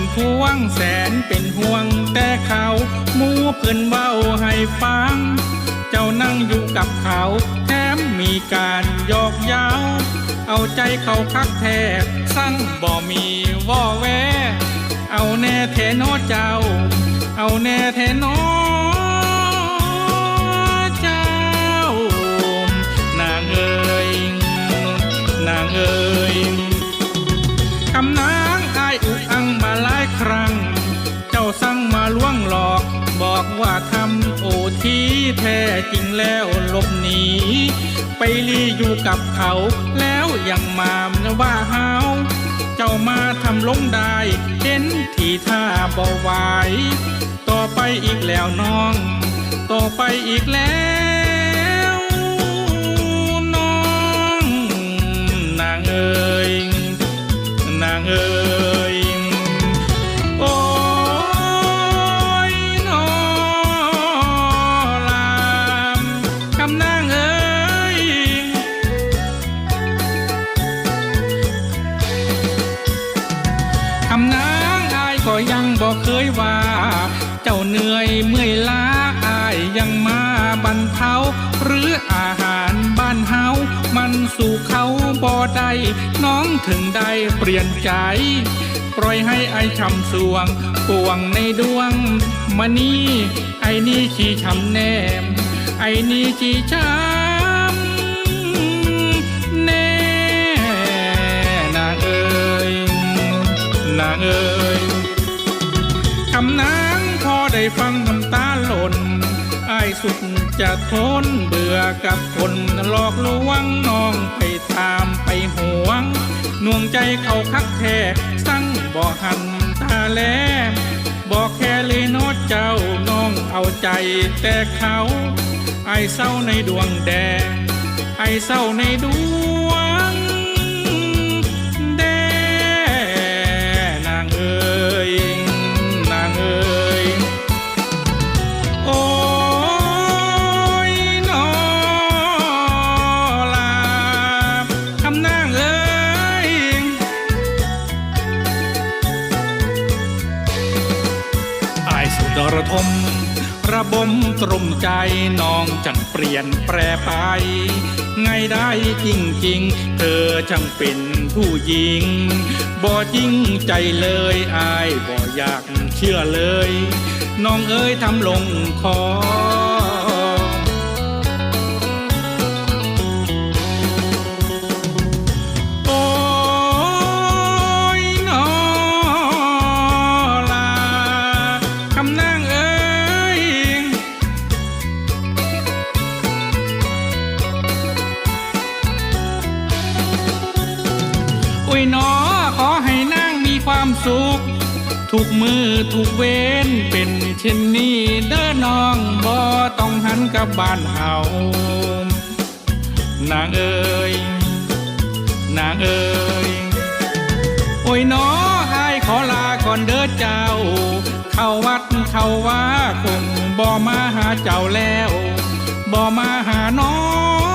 นควงแสนเป็นห่วงแต่เขาหมูเพิ่นเบ้าให้ฟัง เจ้านั่งอยู่กับเขาแถมมีการยอกยาว เอาใจเขาคักแทบสั่งบ่มีว่อแว เอาแน่แทนอเจ้า เอาแน่แทนอ ทีแท้จริงแล้วหลบหนีไปลีอยู่กับเขาแล้วยังมาว่าเฮาเจ้ามาทำลงได้ เห็นทีท่าบ่ไหวต่อไปอีกแล้วน้อง ต่อไปอีกแล้ว บอเคยว่า เจ้าเหนื่อยเมื่อยล้าอายยังมาบรรเทาหรืออาหารบ้านเฮามันสู่เขาบ่ได้น้องถึงได้เปลี่ยนใจ ปล่อยให้ไอายช้ำสวงปวงในดวงมณีไอนี่ชี้ช้ำแนม ไอนี่ชี้ช้ำำนางพอได้ฟังน้ำตาหล่นอายสุดจะทนเบื่อกับคนหลอกลวงน้องไปตามไปหวงน่วงใจเขาคักแท้สั่งบ่หันตาแลบอกแค่เลยโนอเจ้าน้องเอาใจแต่เขาไอเศร้าในดวงแดงไอเศร้าในดวง ระทมระบมตรมใจน้องจังเปลี่ยนแปรไป ไงได้จริงจริง เธอจังเป็นผู้หญิง บ่จริงใจเลยอายบ่อยากเชื่อเลย น้องเอ้ยทำลงคอ หนอขอให้นางมีความสุข ทุกมือทุกเว้นเป็นเช่นนี้เด้อน้องบ่ต้องหันกลับบ้านเฮานางเอ้ยนางเอ้ยโอ้ยหนออายขอลาก่อนเด้อเจ้า เข้าวัดเข้าว่าคงบ่มาหาเจ้าแล้วบ่มาหาน้อง